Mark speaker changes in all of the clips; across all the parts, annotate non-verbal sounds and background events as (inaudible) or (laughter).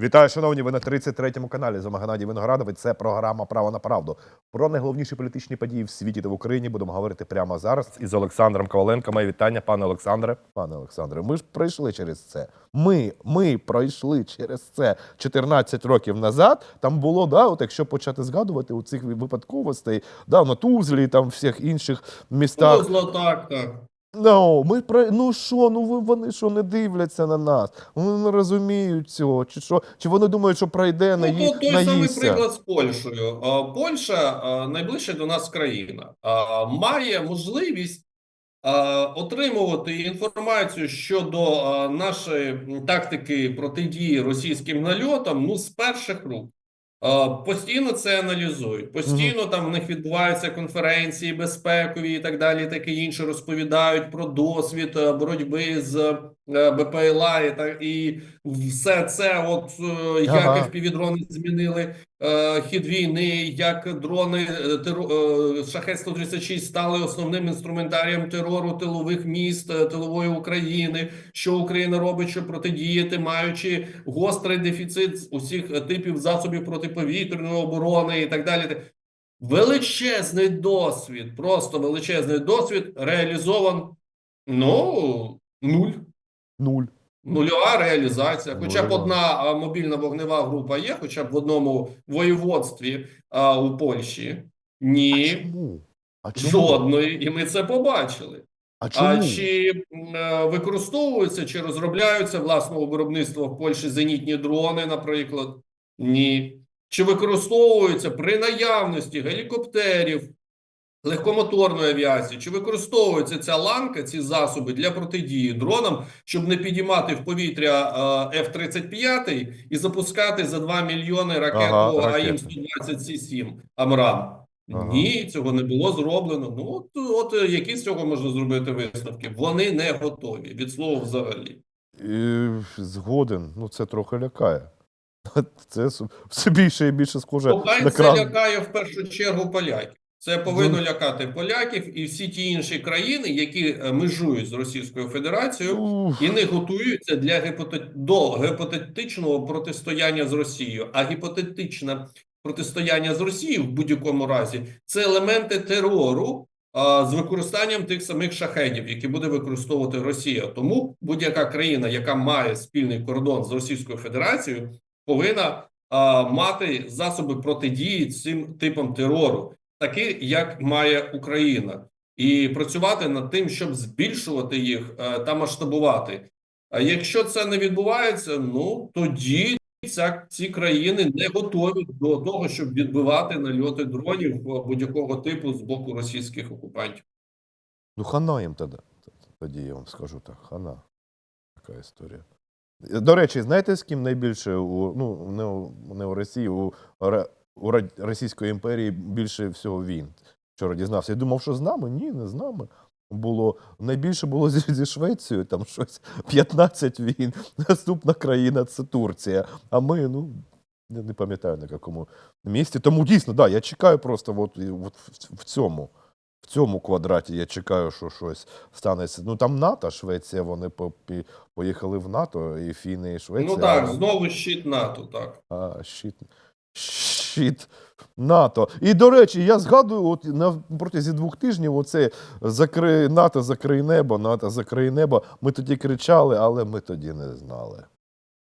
Speaker 1: Вітаю, шановні. Ви на 33-му каналі. З вами Геннадій Виноградович. Це програма Право на правду. Про найголовніші політичні події в світі та в Україні будемо говорити прямо зараз із Олександром Коваленко. Моє вітання, пане Олександре. Пане Олександре, ми ж пройшли через це. Ми, ми пройшли через це 14 років назад. Там було, да, от якщо почати згадувати у цих випадковостей, да, на Тузлі, там всіх інших містах.
Speaker 2: Тузло, так, так.
Speaker 1: Ну, ми про ну що, ну ви- вони що не дивляться на нас? Вони не розуміють цього, чи що? Чи вони думають, що пройде на
Speaker 2: Ну, то той самий приклад з Польщею. Польща найближча до нас країна, має можливість отримувати інформацію щодо нашої тактики протидії російським нальотам ну, з перших рук. А, Постійно це аналізують. Постійно там в них відбуваються конференції безпекові і так далі, таке інше. Розповідають про досвід е, боротьби з е, БПЛА і так і все це, от е, як
Speaker 1: Ага.
Speaker 2: FPV-дрони змінили е, хід війни, як дрони е, теру, е, Шахет 136 стали основним інструментарієм терору тилових міст е, тилової України. Що Україна робить, щоб протидіяти, маючи гострий дефіцит усіх е, типів засобів протиповітряної оборони і так далі. Величезний досвід, просто величезний досвід реалізован. Ну нуль.
Speaker 1: Нуль.
Speaker 2: Нульова реалізація. Хоча б одна мобільна вогнева група є, хоча б в одному воєводстві а, у Польщі.
Speaker 1: А
Speaker 2: Ні,
Speaker 1: чому? А чому?
Speaker 2: жодної, і ми це побачили.
Speaker 1: А чому?
Speaker 2: А чи м, е, використовуються чи розробляються власного виробництва в Польщі зенітні дрони, наприклад? Ні. Чи використовуються при наявності гелікоптерів, легкомоторної авіації? Чи використовується ця ланка, ці засоби для протидії дронам, щоб не підіймати в повітря е, F-35 і запускати за 2 мільйони ракету
Speaker 1: Ага, ракети.
Speaker 2: АІМ-120С7 Амрам?
Speaker 1: Ага.
Speaker 2: Ні, цього не було зроблено. Ну от, от е, які з цього можна зробити висновки? Вони не готові від слова взагалі.
Speaker 1: І, згоден. Ну це трохи лякає. (laughs) Це все більше і більше схоже
Speaker 2: Поки це
Speaker 1: кран.
Speaker 2: лякає в першу чергу поляків. Це повинно лякати поляків і всі ті інші країни, які е, межують з Російською Федерацією і не готуються для гіпоте... до гіпотетичного протистояння з Росією. А гіпотетичне протистояння з Росією в будь-якому разі це елементи терору а, з використанням тих самих шахедів, які буде використовувати Росія. Тому будь-яка країна, яка має спільний кордон з Російською Федерацією, повинна а, мати засоби протидії цим типам терору, такі як має Україна, і працювати над тим, щоб збільшувати їх е, та масштабувати. А якщо це не відбувається, ну тоді ця, ці країни не готові до того, щоб відбивати нальоти дронів е, будь-якого типу з боку російських окупантів.
Speaker 1: Ну, хана їм тоді. Тоді я вам скажу так, хана. Така історія. До речі, знаєте, з ким найбільше у, ну, не у, не у Росії, у, у Російської імперії більше всього війн. Вчора дізнався. Я думав, що з нами? Ні, не з нами. Було найбільше було зі, зі Швецією, там щось (laughs) 15 війн. Наступна країна це Турція. А ми, ну, я не пам'ятаю на якому місці. Тому дійсно, да, я чекаю просто от, от в, в цьому. В цьому квадраті я чекаю, що щось станеться. Ну там НАТО, Швеція, вони по- поїхали в НАТО, і Фіни, і Швеція.
Speaker 2: Ну так, знову щит НАТО, так.
Speaker 1: а, щит. Щит НАТО. І, до речі, я згадую, от на протязі двох тижнів оце закри... НАТО закрий небо, НАТО закрий небо. Ми тоді кричали, але ми тоді не знали.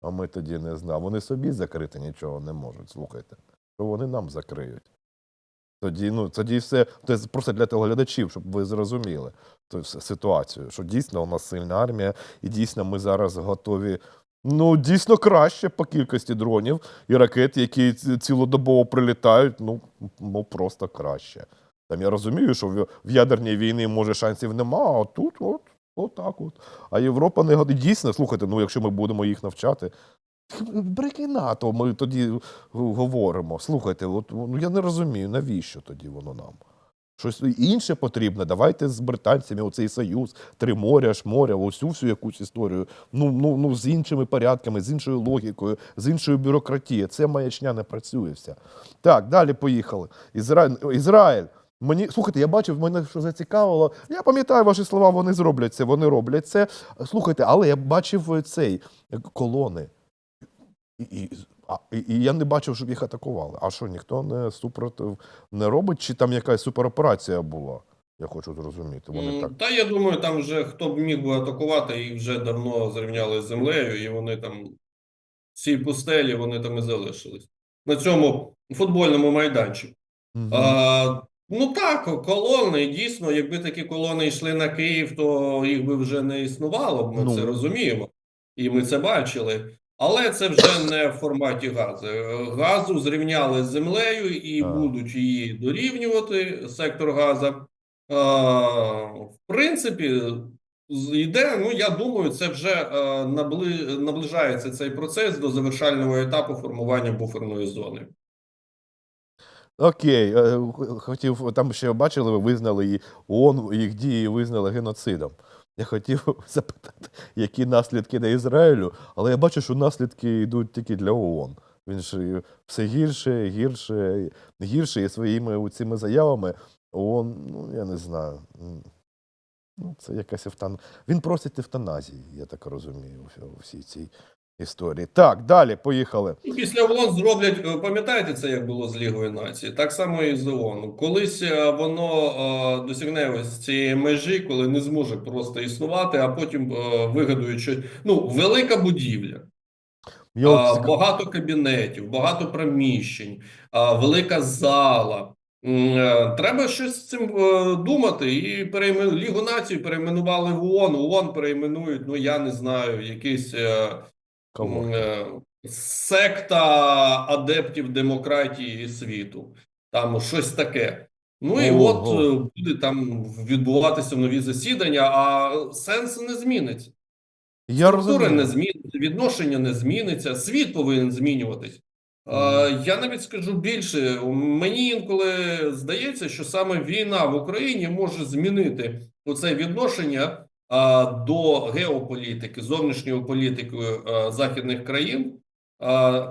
Speaker 1: А ми тоді не знали. Вони собі закрити нічого не можуть. Слухайте, що вони нам закриють. Тоді, ну, тоді все це просто для телеглядачів, щоб ви зрозуміли ту ситуацію, що дійсно у нас сильна армія, і дійсно ми зараз готові. Ну, дійсно краще по кількості дронів і ракет, які цілодобово прилітають, ну, ну просто краще. Там я розумію, що в, ядерній війні може шансів нема, а тут от, отак от. А Європа не годить. Дійсно, слухайте, ну якщо ми будемо їх навчати. Брики НАТО, ми тоді говоримо. Слухайте, от, ну я не розумію, навіщо тоді воно нам? Щось інше потрібне. Давайте з британцями оцей союз, три моря, шморя, цю всю якусь історію. Ну, ну, ну з іншими порядками, з іншою логікою, з іншою бюрократією. Це маячня не працює вся. Так, далі поїхали. Ізраїль. Ізраїль. Мені слухайте, я бачив, мене що зацікавило. Я пам'ятаю ваші слова, вони зроблять це, вони роблять це. Слухайте, але я бачив цей е, колони. І, і, а, і, і я не бачив, щоб їх атакували. А що, ніхто не супротив не робить? Чи там якась супероперація була? Я хочу зрозуміти. Вони так.
Speaker 2: Та я думаю, там вже хто б міг би атакувати, їх вже давно зрівняли з землею, і вони там цій пустелі вони там і залишились. На цьому футбольному майданчику.
Speaker 1: Мгм.
Speaker 2: А, ну так, колони, дійсно, якби такі колони йшли на Київ, то їх би вже не існувало, ми
Speaker 1: Ну.
Speaker 2: це розуміємо, і ми це бачили. Але це вже не в форматі газу. Газу зрівняли з землею і будуть її дорівнювати сектор газу. А, в принципі, йде, ну я думаю, це вже набли, наближається цей процес до завершального етапу формування буферної зони.
Speaker 1: Окей, е, хотів там ще бачили, ви визнали і ООН їх дії визнали геноцидом. Я хотів (laughs) запитати, які наслідки для Ізраїлю, але я бачу, що наслідки йдуть тільки для ООН. Він ж все гірше, гірше, гірше, і своїми цими заявами ООН, ну я не знаю. Ну, це якась евтан... Він просить евтаназії, я так розумію, у всій цій історії. Так, далі, поїхали.
Speaker 2: Після ООН зроблять, е, пам'ятаєте це, як було з Лігою націй? Так само і з ООН. Колись е, воно е, досягне ось цієї межі, коли не зможе просто існувати, а потім вигадують, що ну, велика будівля, а, багато кабінетів, багато приміщень, а, велика зала. Треба щось з цим думати. І переймен... Лігу націй перейменували в ООН. ООН перейменують, ну я не знаю, якийсь. Е,
Speaker 1: Кого?
Speaker 2: Секта адептів демократії світу. Там щось таке. Ну і от е, буде там відбуватися нові засідання, а сенс не зміниться.
Speaker 1: Я
Speaker 2: Структури не зміниться, відношення не зміниться, світ повинен змінюватись. Е, Я навіть скажу більше. Мені інколи здається, що саме війна в Україні може змінити оце відношення до геополітики, зовнішньої політики західних країн.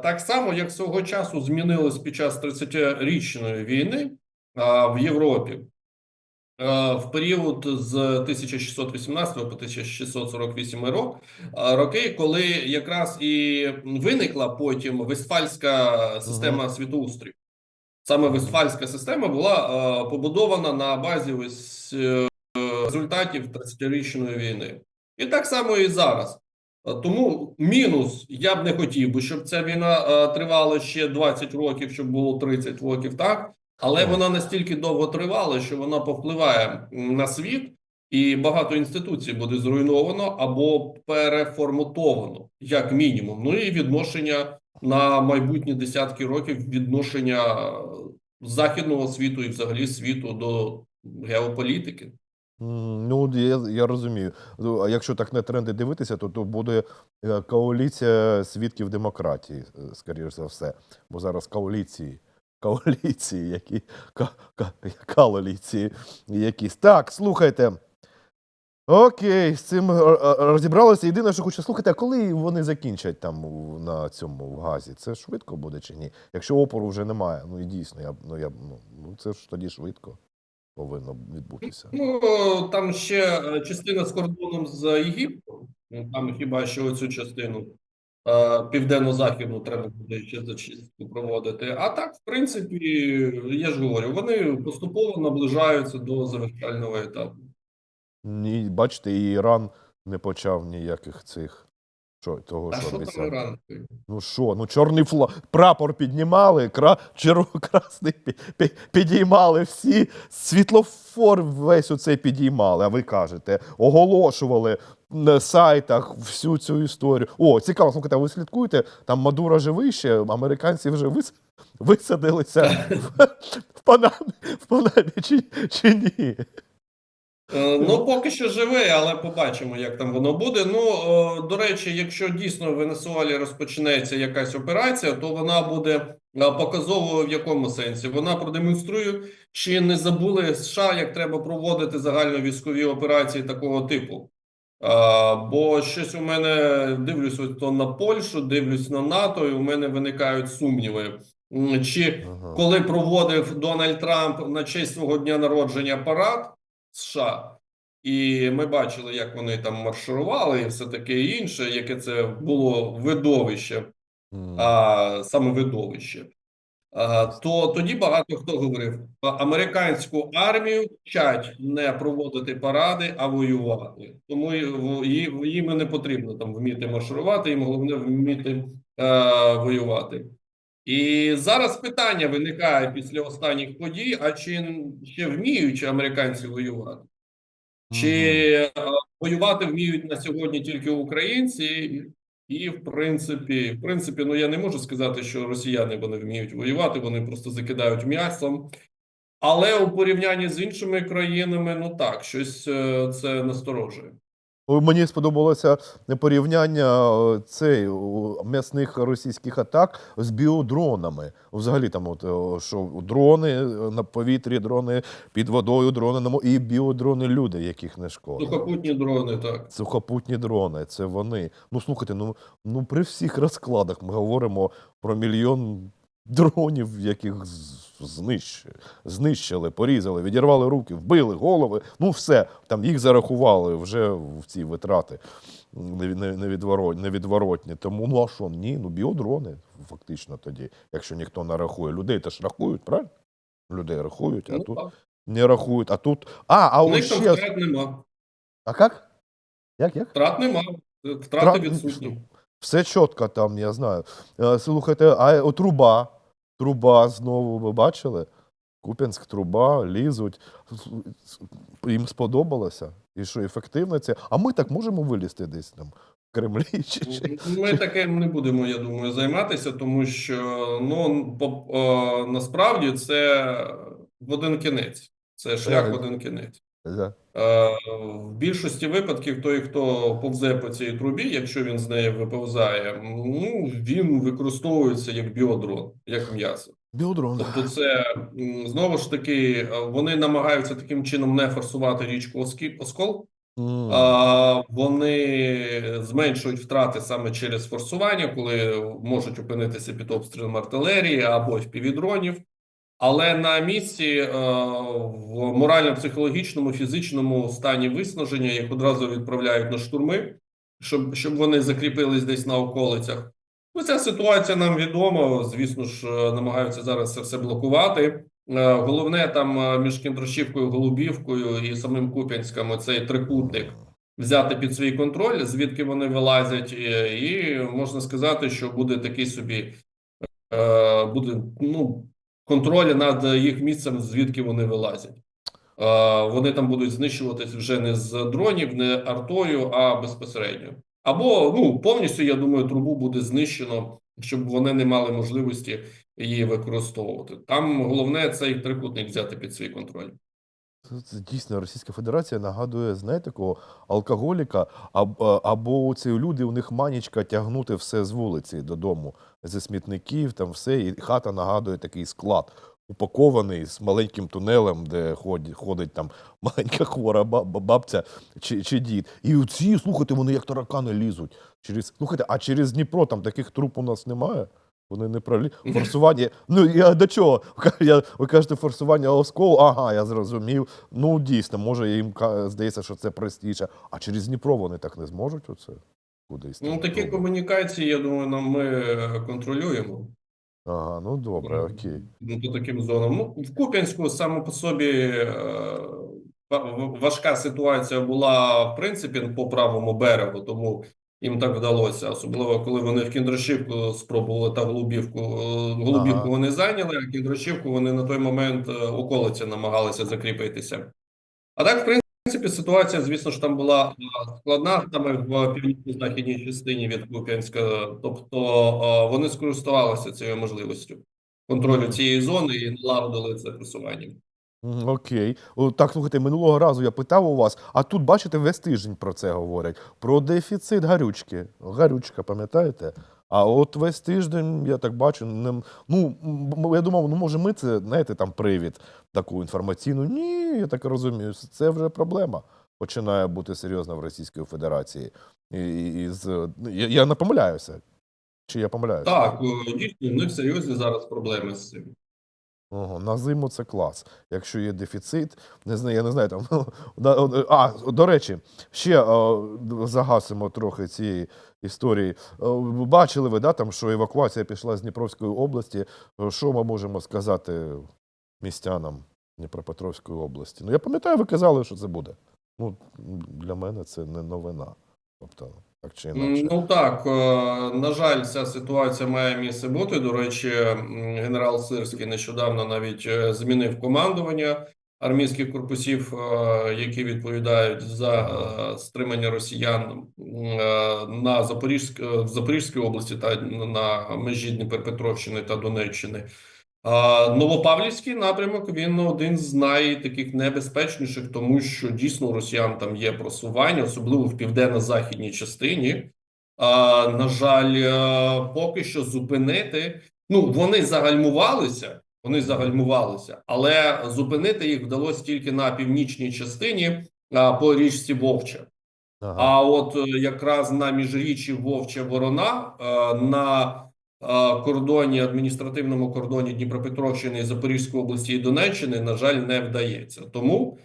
Speaker 2: Так само, як свого часу змінилось під час 30-річної війни в Європі. Е, В період з 1618 по 1648 рок, е, роки, коли якраз і виникла потім Вестфальська система світоустрою. Саме Вестфальська система була е, побудована на базі ось е, результатів 30-річної війни. І так само і зараз. Е, Тому мінус я б не хотів би, щоб ця війна е, тривала ще 20 років, щоб було 30 років, так. Але вона настільки довго тривала, що вона повпливає на світ, і багато інституцій буде зруйновано або переформатовано, як мінімум. Ну і відношення на майбутні десятки років відношення е, західного світу і взагалі світу до геополітики.
Speaker 1: Ну, я, я розумію. Ну, А якщо так на тренди дивитися, то, то буде е, коаліція свідків демократії, е, скоріш за все. Бо зараз коаліції, коаліції, які коаліції якісь. Так, слухайте. Окей, з цим е, розібралися. Єдине, що хочу слухати, а коли вони закінчать там на цьому в газі? Це швидко буде чи ні? Якщо опору вже немає, ну і дійсно, я, ну, я, ну, ну це ж тоді швидко повинно відбутися.
Speaker 2: Ну там ще е, частина з кордоном з Єгиптом. Ну, Там хіба що цю частину е, південно-західну треба буде ще зачистку проводити. А так, в принципі, я ж говорю, вони поступово наближаються до завершального етапу.
Speaker 1: Ні, бачите, і Іран не почав ніяких цих. Що, того,
Speaker 2: А
Speaker 1: що.
Speaker 2: Іран?
Speaker 1: Ну що, ну чорний фла... прапор піднімали, кра... черво... (laughs) красний пі... пі... підіймали всі, світлофор весь оцей підіймали, а ви кажете, оголошували на сайтах всю цю історію. О, цікаво, слухайте, ви слідкуєте? Там Мадура живий ще, американці вже вис... висадилися (laughs) в, в Панамі, в Панамі чи, чи ні?
Speaker 2: Е, Ну, поки що живе, але побачимо, як там воно буде. Ну, е, до речі, якщо дійсно в Венесуелі розпочнеться якась операція, то вона буде е, показовою в якому сенсі? Вона продемонструє, чи не забули США, як треба проводити загальновійськові операції такого типу. Е, Бо щось у мене дивлюсь то на Польщу, дивлюсь на НАТО, і у мене виникають сумніви. Чи
Speaker 1: Ага.
Speaker 2: коли проводив Дональд Трамп на честь свого дня народження парад США, і ми бачили, як вони там марширували, і все таке інше, яке це було видовище. А, саме видовище. А, то тоді багато хто говорив: «А, американську армію вчать не проводити паради, а воювати. Тому їм не потрібно там вміти марширувати, їм головне вміти е, воювати. І зараз питання виникає після останніх подій: а чи ще вміють американці воювати? Чи е, воювати вміють на сьогодні тільки українці? І в принципі, в принципі, ну я не можу сказати, що росіяни вони вміють воювати, вони просто закидають м'ясом. Але у порівнянні з іншими країнами, ну так, щось е, це насторожує.
Speaker 1: Мені сподобалося порівняння е, цей м'ясних російських атак з біодронами. Взагалі, там, от, е, що дрони е, на повітрі, дрони під водою, дрони на і біодрони люди, яких не шкода.
Speaker 2: Сухопутні дрони, так.
Speaker 1: Сухопутні дрони, це вони. Ну слухайте, ну, ну при всіх розкладах ми говоримо про мільйон дронів, яких з- знищ... знищили, порізали, відірвали руки, вбили голови. Ну все, там їх зарахували вже в ці витрати неві- не- невідворот- невідворотні. Тому ну а що? Ні, ну біодрони фактично тоді, якщо ніхто не рахує. Людей теж рахують, правильно? Людей рахують, а
Speaker 2: Ну,
Speaker 1: тут
Speaker 2: так.
Speaker 1: не рахують. А тут. А, а
Speaker 2: У
Speaker 1: ось ще.
Speaker 2: втрат нема.
Speaker 1: А як? Як, як?
Speaker 2: Втрат нема. Втрати
Speaker 1: Тра-
Speaker 2: відсутні. (laughs)
Speaker 1: Все чітко там, я знаю. Е, Слухайте, а о, труба. Труба знову ви бачили? Куп'янськ труба, лізуть. Їм сподобалося. І що, ефективно це? А ми так можемо вилізти десь там в Кремлі? (laughs) Чи, чи?
Speaker 2: Ми таким не будемо, я думаю, займатися, тому що ну по, о, насправді це в один кінець. Це шлях в один кінець.
Speaker 1: Да.
Speaker 2: Е, в більшості випадків той, хто повзе по цій трубі, якщо він з неї виповзає, ну він використовується як біодрон, як м'ясо.
Speaker 1: Біодрон.
Speaker 2: Тобто, це знову ж таки е, вони намагаються таким чином не форсувати річку Оскол.
Speaker 1: М.
Speaker 2: А, Вони зменшують втрати саме через форсування, коли можуть опинитися під обстрілом артилерії або впівдронів. Але на місці е, в морально-психологічному, фізичному стані виснаження їх одразу відправляють на штурми, щоб, щоб вони закріпились десь на околицях. Ну, ця ситуація нам відома. Звісно ж, е, намагаються зараз це все блокувати. Е, Головне там між Кіндрашівкою, Голубівкою і самим Куп'янськом цей трикутник взяти під свій контроль, звідки вони вилазять, і, можна сказати, що буде такий собі буде ну, контроль над їх місцем, звідки вони вилазять. Е, Вони там будуть знищуватись вже не з дронів, не артою, а безпосередньо. Або ну повністю, я думаю, трубу буде знищено, щоб вони не мали можливості її використовувати. Там головне цей трикутник взяти під свій контроль.
Speaker 1: Це, дійсно Російська Федерація нагадує, знаєте, такого алкоголіка, аб, а- або ці люди, у них манічка тягнути все з вулиці додому, зі смітників, там все, і хата нагадує такий склад, упакований з маленьким тунелем, де ходить, ходить там маленька хвора ба- ба- бабця чи, чи дід. І ці, слухайте, вони як таракани лізуть. Через, слухайте, а через Дніпро там таких труп у нас немає? Вони не пролі... Форсування. Ну я до чого? Я, ви кажете, форсування осколу, ага, я зрозумів. Ну, дійсно, може, їм здається, що це простіше. А через Дніпро вони так не зможуть оце кудись.
Speaker 2: Ну такі
Speaker 1: пробувати?
Speaker 2: комунікації, я думаю, нам ми е, контролюємо.
Speaker 1: Ага, ну добре, окей.
Speaker 2: Ну, по таким зонам. Ну, в Куп'янську саме по собі е, важка ситуація була в принципі по правому берегу, тому їм так вдалося. Особливо коли вони в Кіндрашівку спробували та Голубівку. Е, Голубівку
Speaker 1: Ага.
Speaker 2: вони зайняли, а Кіндрашівку вони на той момент е, околиці намагалися закріпитися. А так, в принципі, ситуація, звісно ж, там була е, складна саме в північно-західній частині від Куп'янська. Тобто е, вони скористувалися цією можливістю контролю цієї зони і налагодили це просування.
Speaker 1: Окей. Так, слухайте, минулого разу я питав у вас, а тут, бачите, весь тиждень про це говорять. Про дефіцит гарючки. Гарючка, пам'ятаєте? А от весь тиждень, я так бачу, не, ну, я думав, ну може ми це, знаєте, там привід таку інформаційну. Ні, я так розумію, це вже проблема. Починає бути серйозна в Російській Федерації. І, і, і з, я, я не помиляюся. Чи я помиляюся?
Speaker 2: Так, дійсно, в них серйозні зараз проблеми з цим.
Speaker 1: Ого, на зиму це клас. Якщо є дефіцит, не знаю, я не знаю там. (laughs) А, до речі, ще загасимо трохи цієї історії. Бачили ви, да, там, що евакуація пішла з Дніпровської області. Що ми можемо сказати містянам Дніпропетровської області? Ну, я пам'ятаю, ви казали, що це буде. Ну, для мене це не новина. Тобто, так чи інакше.
Speaker 2: Ну так, е, на жаль, ця ситуація має місце бути. До речі, генерал Сирський нещодавно навіть е, змінив командування армійських корпусів, е, які відповідають за стримання росіян на Запорізьк, в Запорізькій області та на межі Дніпропетровщини та Донеччини. Новопавлівський напрямок він один з найтаких небезпечніших, тому що дійсно у росіян там є просування, особливо в південно-західній частині. А, на жаль, е, поки що зупинити. Ну вони загальмувалися, вони загальмувалися, але зупинити їх вдалося тільки на північній частині а, по річці Вовча.
Speaker 1: Ага.
Speaker 2: А от е, якраз на міжріччі Вовча Ворона е, на кордоні, адміністративному кордоні Дніпропетровщини, Запорізької області і Донеччини, на жаль, не вдається. Тому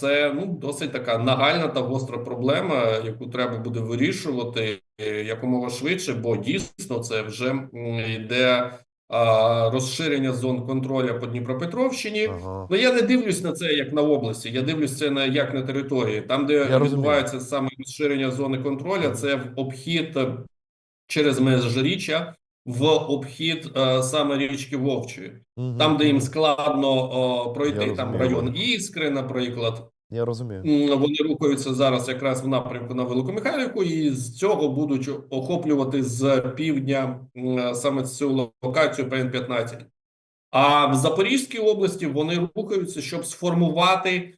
Speaker 2: це ну досить така нагальна та гостра проблема, яку треба буде вирішувати е, якомога швидше, бо дійсно це вже йде розширення зон контролю по Дніпропетровщині.
Speaker 1: Ага.
Speaker 2: Ну я не дивлюсь на це як на області. Я дивлюсь це на як на території. Там, де
Speaker 1: розумію.
Speaker 2: відбувається саме розширення зони контролю, це в обхід через межріччя, в обхід е, саме річки Вовчої.
Speaker 1: Мгм.
Speaker 2: Там, де їм складно о, пройти,
Speaker 1: Я
Speaker 2: там
Speaker 1: розумію.
Speaker 2: район Іскри, наприклад.
Speaker 1: Я розумію.
Speaker 2: Вони рухаються зараз якраз в напрямку на Великомихайлівку, і з цього будуть охоплювати з півдня саме цю локацію ПН-15. А в Запорізькій області вони рухаються, щоб сформувати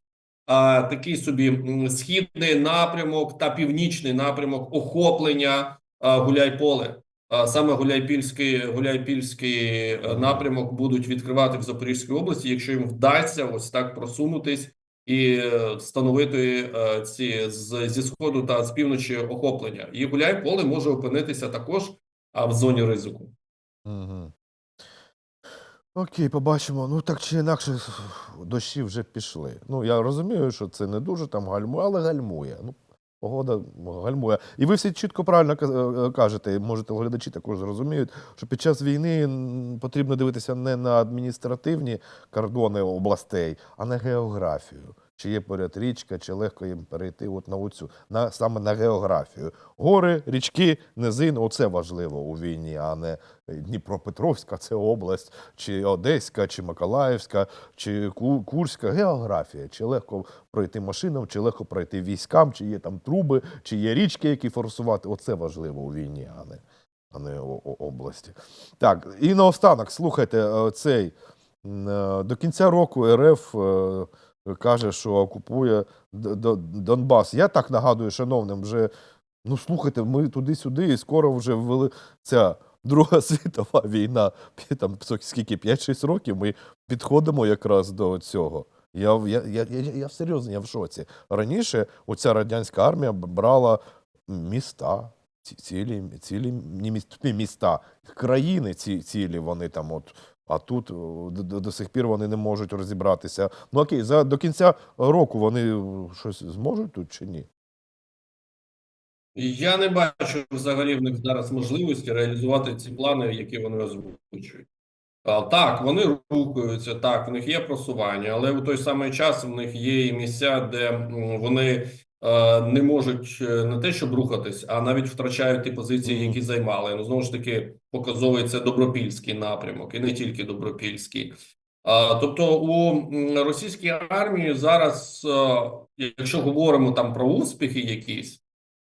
Speaker 2: а, такий собі східний напрямок та північний напрямок охоплення Гуляйполе. Саме Гуляйпільський, Гуляйпільський е, напрямок будуть відкривати в Запорізькій області, якщо їм вдасться ось так просунутись і е, встановити е, ці з, зі сходу та з півночі охоплення. І Гуляйполе може опинитися також в зоні ризику.
Speaker 1: Угу. Окей, побачимо. Ну так чи інакше, дощі вже пішли. Ну, я розумію, що це не дуже там гальмує, але гальмує. Ну, погода гальмує. І ви всі чітко правильно ка- е, кажете, може, глядачі також зрозуміють, що під час війни потрібно дивитися не на адміністративні кордони областей, а на географію. Чи є поряд річка, чи легко їм перейти от на оцю, на, саме на географію. Гори, річки, низин оце важливо у війні, а не Дніпропетровська, це область, чи Одеська, чи Миколаївська, чи Курська. Географія. Чи легко пройти машинам, чи легко пройти військам, чи є там труби, чи є річки, які форсувати. Оце важливо у війні, а не, а не області. Так, і наостанок, слухайте, е, цей е, до кінця року РФ. Каже, що окупує Донбас. Я так нагадую, шановним, вже ну слухайте, ми туди-сюди, і скоро вже ввели ця Друга (laughs) світова війна, там скільки 5-6 років. Ми підходимо якраз до цього. Я, я, я, я, серйозно, я в шоці. Раніше оця радянська армія брала міста, цілі, цілі міста, країни ці, цілі вони там от. А тут до, до, до сих пір вони не можуть розібратися. Ну окей, за до кінця року вони щось зможуть тут чи ні?
Speaker 2: Я не бачу взагалі в них зараз можливості реалізувати ці плани, які вони озвучують. Так, вони рухаються, так, в них є просування, але у той самий час в них є і місця, де вони е, не можуть е, не те, щоб рухатись, а навіть втрачають ті позиції, які займали. Ну знову ж таки, показовує це добропільський напрямок, і не тільки добропільський. А, Тобто у російській армії зараз, е, якщо говоримо там про успіхи якісь,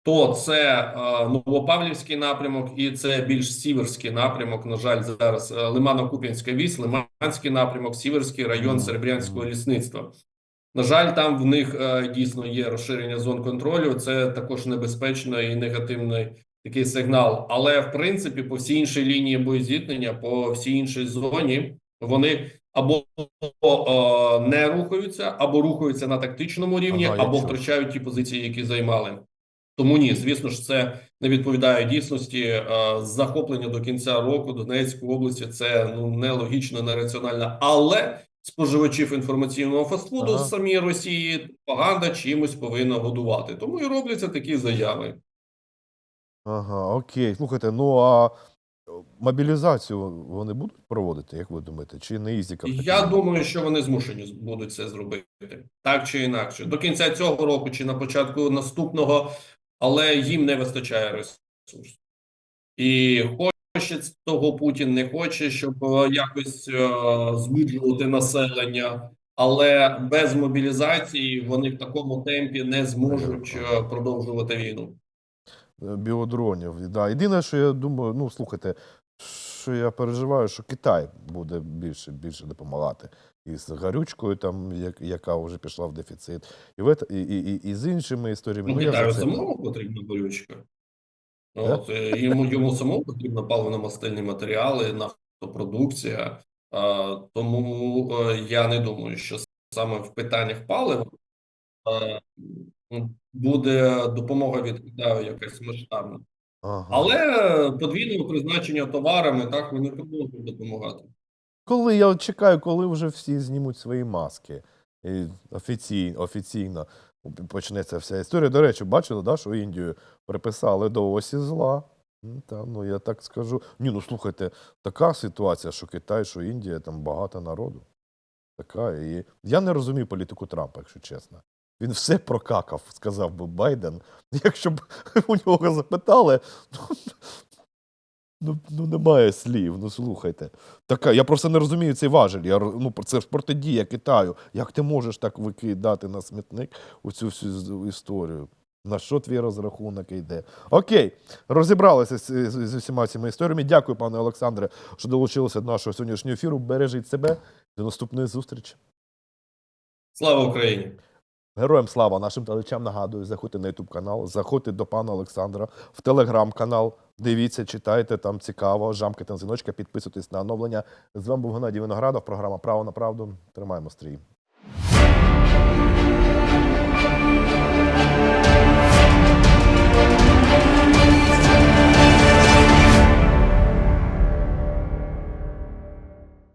Speaker 2: то це е, Новопавлівський напрямок і це більш сіверський напрямок. На жаль, зараз е, Лимано-Куп'янська вісь, Лиманський напрямок, Сіверський район Серебрянського лісництва. На жаль, там в них е, дійсно є розширення зон контролю. Це також небезпечно і негативний такий сигнал. Але в принципі, по всій іншій лінії боєзіткнення, по всій іншій зоні, вони або е, не рухаються, або рухаються на тактичному рівні,
Speaker 1: Ага,
Speaker 2: або втрачають ті позиції, які займали. Тому ні, звісно ж, це не відповідає дійсності. Е, Захоплення до кінця року Донецької області це ну нелогічно, нераціонально. Але споживачів інформаційного фастфуду
Speaker 1: Ага.
Speaker 2: з самій Росії пропаганда чимось повинна годувати. Тому і робляться такі заяви.
Speaker 1: Ага, окей. Слухайте, ну а е, мобілізацію вони будуть проводити, як ви думаєте? Чи не ізіка?
Speaker 2: Я думаю, що вони змушені будуть це зробити так чи інакше до кінця цього року чи на початку наступного, але їм не вистачає ресурсу. І хоче того Путін не хоче, щоб е, якось е, збуджувати населення, але без мобілізації вони в такому темпі не зможуть е, продовжувати війну.
Speaker 1: Біодронів. Да. Єдине, що я думаю, ну слухайте, що я переживаю, що Китай буде більше більше допомагати із гарючкою, там, як, яка вже пішла в дефіцит, і, в, і, і, і, і з іншими історіями.
Speaker 2: Ну, Китаю самому потрібна болючка.
Speaker 1: Да?
Speaker 2: От, е, йому, йому самому потрібно паливно-мастильні матеріали, нафтопродукція. А, тому е, я не думаю, що саме в питаннях палива е, буде допомога від Китаю якась масштабна.
Speaker 1: Ага.
Speaker 2: Але подвійного призначення товарами так вони продовжують допомагати.
Speaker 1: Коли я чекаю, коли вже всі знімуть свої маски. Офіційно почнеться вся історія. До речі, бачили, да, що Індію приписали до осі зла. Ну, Та, ну я так скажу. Ні, ну слухайте, така ситуація, що Китай, що Індія, там багато народу. Така. І я не розумію політику Трампа, якщо чесно. Він все прокакав, сказав би Байден. (laughs) Якщо б у нього запитали, (laughs) ну, ну, немає слів. Ну слухайте. Така, я просто не розумію цей важель. Я, ну, це ж протидія Китаю. Як ти можеш так викидати на смітник оцю всю історію? На що твій розрахунок йде? Окей, розібралися з, з, з усіма цими історіями. Дякую, пане Олександре, що долучилися до нашого сьогоднішнього ефіру. Бережіть себе. До наступної зустрічі.
Speaker 2: Слава Україні!
Speaker 1: Героям слава нашим телечам нагадую, заходьте на YouTube канал, заходьте до пана Олександра в телеграм-канал. Дивіться, читайте, там цікаво, жамкайте на дзвіночка, підписуйтесь на оновлення. З вами був Геннадій Виноградов, програма Право на правду. Тримаємо стрій.